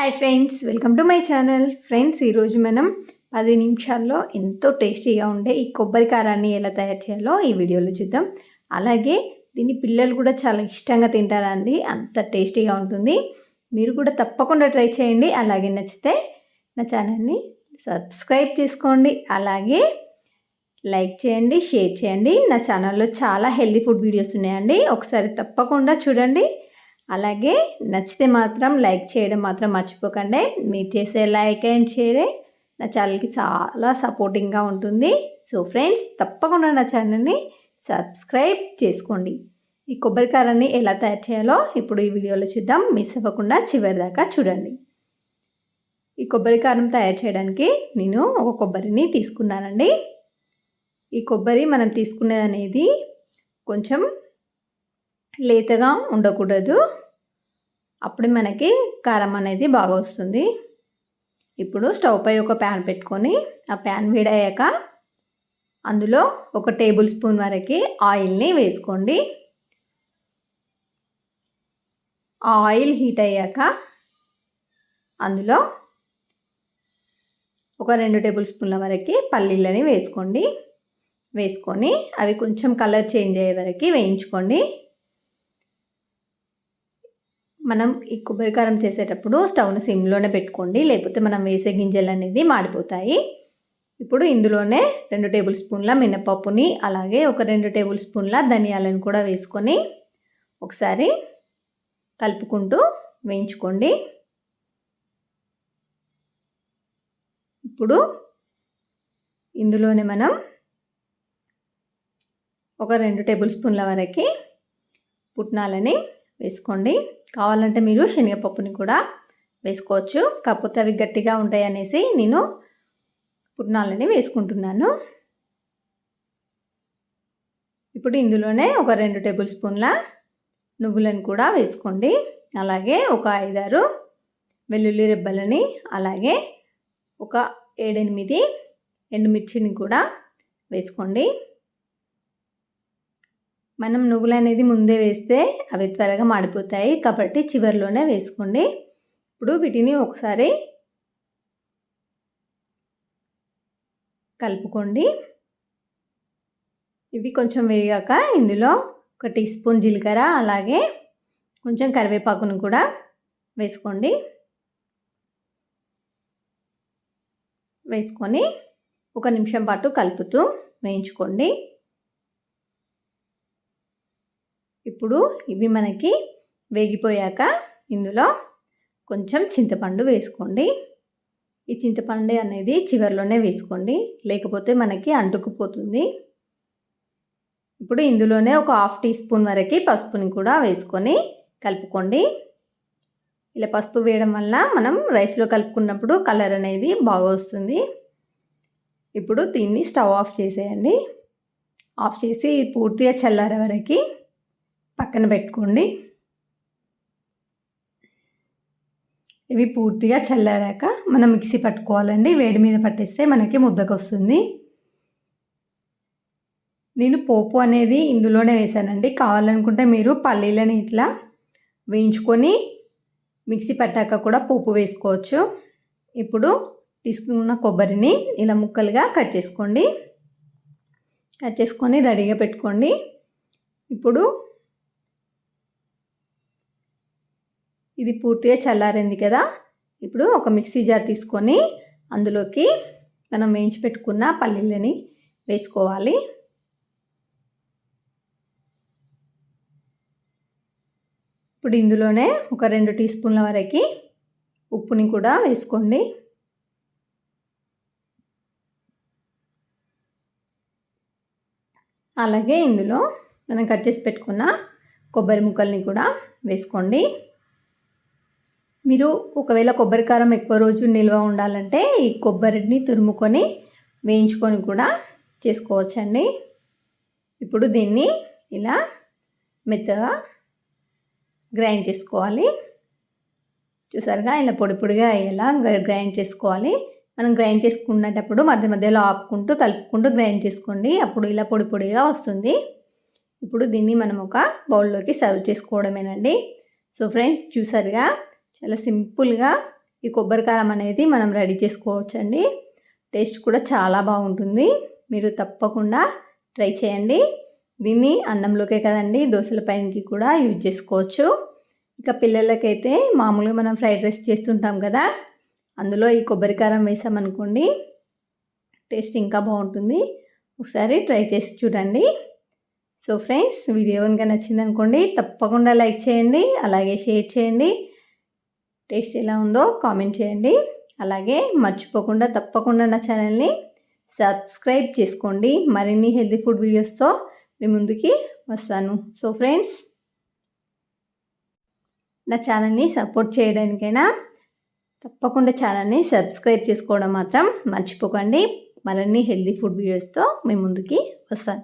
Hi friends welcome to my channel friends ఈరోజు మనం పది నిమిషాల్లో ఎంతో టేస్టీగా ఉండే ఈ కొబ్బరి కారాన్ని ఎలా తయారు చేయాలో ఈ వీడియోలో చూద్దాం. అలాగే దీన్ని పిల్లలు కూడా చాలా ఇష్టంగా తింటారండి అంత టేస్టీగా ఉంటుంది. మీరు కూడా తప్పకుండా ట్రై చేయండి. అలాగే నచ్చితే నా ఛానల్ని సబ్స్క్రైబ్ చేసుకోండి. అలాగే లైక్ చేయండి షేర్ చేయండి. నా ఛానల్లో చాలా హెల్తీ ఫుడ్ వీడియోస్ ఉన్నాయండి. ఒకసారి తప్పకుండా చూడండి. అలాగే నచ్చితే మాత్రం లైక్ చేయడం మాత్రం మర్చిపోకండి. మీరు చేసే లైక్ అండ్ షేరే నా ఛానల్కి చాలా సపోర్టింగ్గా ఉంటుంది. సో ఫ్రెండ్స్ తప్పకుండా నా ఛానల్ని సబ్స్క్రైబ్ చేసుకోండి. ఈ కొబ్బరికారాన్ని ఎలా తయారు చేయాలో ఇప్పుడు ఈ వీడియోలో చూద్దాం. మిస్ అవ్వకుండా చివరి దాకా చూడండి. ఈ కొబ్బరికారం తయారు చేయడానికి నేను ఒక కొబ్బరిని తీసుకున్నానండి. ఈ కొబ్బరి మనం తీసుకునేది అనేది కొంచెం లేతగా ఉండకూడదు. అప్పుడు మనకి కారం అనేది బాగా వస్తుంది. ఇప్పుడు స్టవ్ పై ఒక ప్యాన్ పెట్టుకొని ఆ ప్యాన్ వేడయ్యాక అందులో ఒక టేబుల్ స్పూన్ వరకు ఆయిల్ని వేసుకోండి. ఆయిల్ హీట్ అయ్యాక అందులో ఒక రెండు టేబుల్ స్పూన్ల వరకు పల్లీలని వేసుకోండి. వేసుకొని అవి కొంచెం కలర్ చేంజ్ అయ్యే వరకు వేయించుకోండి. మనం ఈ కొబ్బరికారం చేసేటప్పుడు స్టవ్ను సిమ్లోనే పెట్టుకోండి. లేకపోతే మనం వేసే గింజలు అనేది మాడిపోతాయి. ఇప్పుడు ఇందులోనే రెండు టేబుల్ స్పూన్ల మినపప్పుని అలాగే ఒక రెండు టేబుల్ స్పూన్ల ధనియాలను కూడా వేసుకొని ఒకసారి కలుపుకుంటూ వేయించుకోండి. ఇప్పుడు ఇందులోనే మనం ఒక రెండు టేబుల్ స్పూన్ల వరకు పుట్నాలని వేసుకోండి. కావాలంటే మీరు శనగపప్పుని కూడా వేసుకోవచ్చు. కాకపోతే అవి గట్టిగా ఉంటాయి అనేసి నేను పుట్నాలని వేసుకుంటున్నాను. ఇప్పుడు ఇందులోనే ఒక రెండు టేబుల్ స్పూన్ల నువ్వులను కూడా వేసుకోండి. అలాగే ఒక ఐదారు వెల్లుల్లి రెబ్బలని అలాగే ఒక ఏడెనిమిది ఎండుమిర్చిని కూడా వేసుకోండి. మనం నువ్వులు అనేది ముందే వేస్తే అవి త్వరగా మాడిపోతాయి. కాబట్టి చివరిలోనే వేసుకోండి. ఇప్పుడు వీటిని ఒకసారి కలుపుకోండి. ఇవి కొంచెం వేగాక ఇందులో ఒక టీ స్పూన్ జీలకర్ర అలాగే కొంచెం కరివేపాకును కూడా వేసుకోండి. వేసుకొని ఒక నిమిషం పాటు కలుపుతూ వేయించుకోండి. ఇప్పుడు ఇవి మనకి వేగిపోయాక ఇందులో కొంచెం చింతపండు వేసుకోండి. ఈ చింతపండు అనేది చివరిలోనే వేసుకోండి. లేకపోతే మనకి అంటుకుపోతుంది. ఇప్పుడు ఇందులోనే ఒక హాఫ్ టీ స్పూన్ వరకు పసుపుని కూడా వేసుకొని కలుపుకోండి. ఇలా పసుపు వేయడం వల్ల మనం రైస్లో కలుపుకున్నప్పుడు కలర్ అనేది బాగా వస్తుంది. ఇప్పుడు దీన్ని స్టవ్ ఆఫ్ చేసేయండి. ఆఫ్ చేసి పూర్తిగా చల్లారే వరకు పక్కన పెట్టుకోండి. ఇవి పూర్తిగా చల్లారాక మనం మిక్సీ పట్టుకోవాలండి. వేడి మీద పట్టేస్తే మనకి ముద్దకు వస్తుంది నేను పోపు అనేది ఇందులోనే వేసానండి. కావాలనుకుంటే మీరు పల్లీలని ఇట్లా వేయించుకొని మిక్సీ పట్టాక కూడా పోపు వేసుకోవచ్చు. ఇప్పుడు తీసుకున్న కొబ్బరిని ఇలా ముక్కలుగా కట్ చేసుకోండి. కట్ చేసుకొని రెడీగా పెట్టుకోండి. ఇప్పుడు ఇది పూర్తిగా చల్లారింది కదా. ఇప్పుడు ఒక మిక్సీ జార్ తీసుకొని అందులోకి మనం వేయించి పెట్టుకున్న పల్లీలని వేసుకోవాలి. ఇప్పుడు ఇందులోనే ఒక రెండు టీ స్పూన్ల వరకు ఉప్పుని కూడా వేసుకోండి. అలాగే ఇందులో మనం కట్ చేసి పెట్టుకున్న కొబ్బరి ముక్కల్ని కూడా వేసుకోండి. మీరు ఒకవేళ కొబ్బరి కారం ఎక్కువ రోజు నిల్వ ఉండాలంటే ఈ కొబ్బరిని తురుముకొని వేయించుకొని కూడా చేసుకోవచ్చండి. ఇప్పుడు దీన్ని ఇలా మెత్తగా గ్రైండ్ చేసుకోవాలి. చూసారుగా ఇలా పొడి పొడిగా అయ్యేలా గ్రైండ్ చేసుకోవాలి. మనం గ్రైండ్ చేసుకునేటప్పుడు మధ్య మధ్యలో ఆపుకుంటూ కలుపుకుంటూ గ్రైండ్ చేసుకోండి. అప్పుడు ఇలా పొడి పొడిగా వస్తుంది. ఇప్పుడు దీన్ని మనం ఒక బౌల్లోకి సర్వ్ చేసుకోవడమేనండి. సో ఫ్రెండ్స్ చూసారుగా చాలా సింపుల్గా ఈ కొబ్బరి కారం అనేది మనం రెడీ చేసుకోవచ్చండి. టేస్ట్ కూడా చాలా బాగుంటుంది. మీరు తప్పకుండా ట్రై చేయండి. దీన్ని అన్నంలోకే కదండి దోశల పైనకి కూడా యూజ్ చేసుకోవచ్చు. ఇక పిల్లలకైతే మామూలుగా మనం ఫ్రైడ్ రైస్ చేస్తుంటాం కదా అందులో ఈ కొబ్బరి కారం వేసామనుకోండి టేస్ట్ ఇంకా బాగుంటుంది. ఒకసారి ట్రై చేసి చూడండి. సో ఫ్రెండ్స్ వీడియో కనుక నచ్చింది అనుకోండి తప్పకుండా లైక్ చేయండి అలాగే షేర్ చేయండి. టేస్ట్ ఎలా ఉందో కామెంట్ చేయండి. అలాగే మర్చిపోకుండా తప్పకుండా నా ఛానల్ని సబ్స్క్రైబ్ చేసుకోండి. మరిన్ని హెల్తీ ఫుడ్ వీడియోస్తో మీ ముందుకి వస్తాను. సో ఫ్రెండ్స్ నా ఛానల్ని సపోర్ట్ చేయడానికైనా తప్పకుండా ఛానల్ని సబ్స్క్రైబ్ చేసుకోవడం మాత్రం మర్చిపోకండి. మరిన్ని హెల్తీ ఫుడ్ వీడియోస్తో మీ ముందుకి వస్తాను.